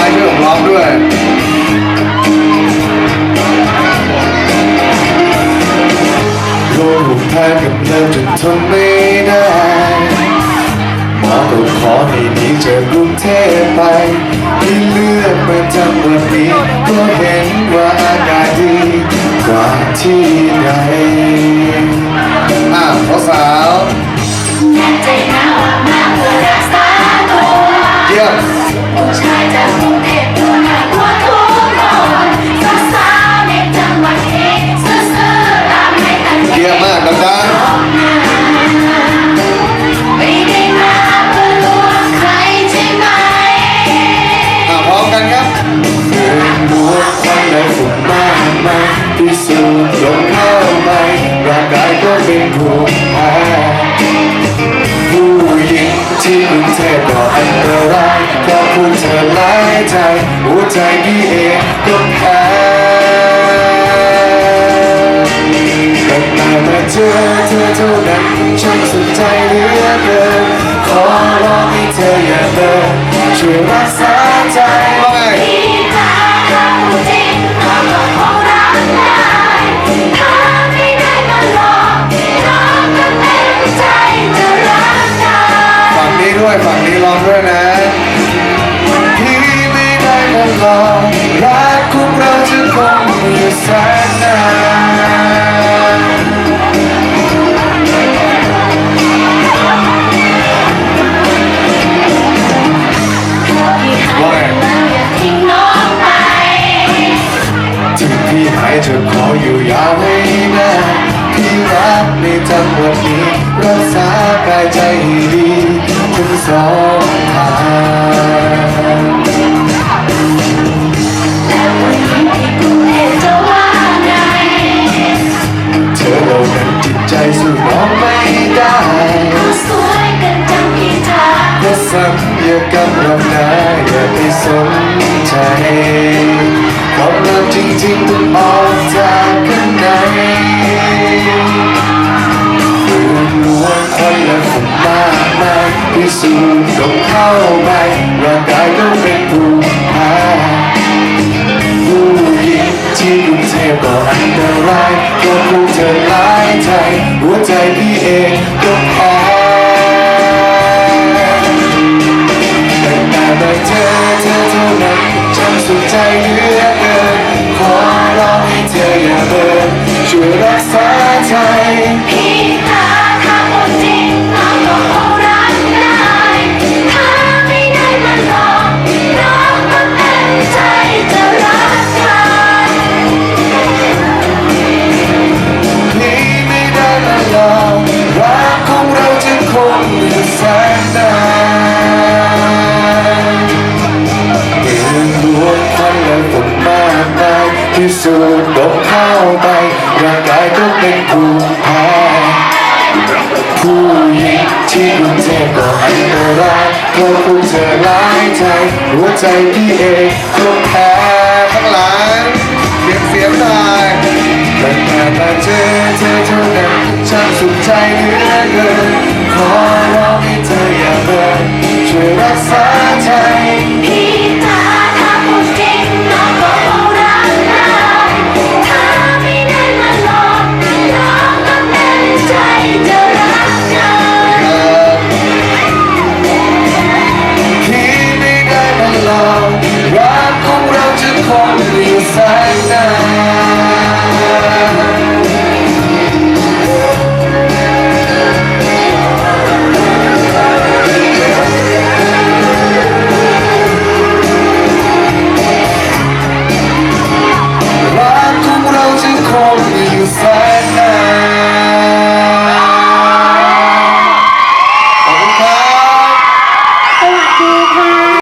ายช่วยผมร้องด้วยโลกแพ้กับเริ่มจนทนไม่ได้หมอก็ขอให้หนีจากกรุงเทพไปที่เลือกมาทำวันนี้ก็เห็นว่าอากาศดีกว่าที่ใดอะสาวแน่ใจนะว่ามาเพื่อรักษาตัวๆ สูจน์ลงเข้าไปร่างกายก็เป็นภูมิแพ้ผู้หญิงที่กรุงเทพก็อันตรายเพราะคุณเธอหลายใจ หัวใจพี่เองก็แพ้แต่มามาเจอเธอเท่านั้นฉันสุดใจเหลือเกินขอร้องให้เธออย่าเลิกช่วยรักษาใจว่าไงที่มา พี่หายจะขออยู่ยาวให้นานพี่รักในจังหวะนี้รักษากายใจดีทั้งสองทางแล้ววันนี้กรุงเทพจะว่าไงเธอเรานั้นจิตใจสู้น้องไม่ได้สวยกันจังพี่จ๋าเพราสัญญากรรมเราได้อย่าไป สนใจความรักจริงๆต้องออกจากข้างในฝืนล้วนคนละฝุ่นมากมายพิสูจน์ลงเข้าไปร่างกายก็เป็นภูมิแพ้ผู้หญิงที่กรุงเทพก็อันตรายก็คงเธอหลายใจ หัวใจพี่เองก็แพ้ ธอช่วยรักษาใจ เป็นภูมิแพ้ผู้หญิงที่กรุงเทพก็อันตรายเพราะคุณเธอหลายใจหัวใจพี่เองก็แพ้ข้างหลังเสียงเสียงหน่อยแต่แต่มาเจอเธอเท่านั้นฉันสุขใจเหลือเกินขอร้องให้เธออย่าเบินช่วยรักษา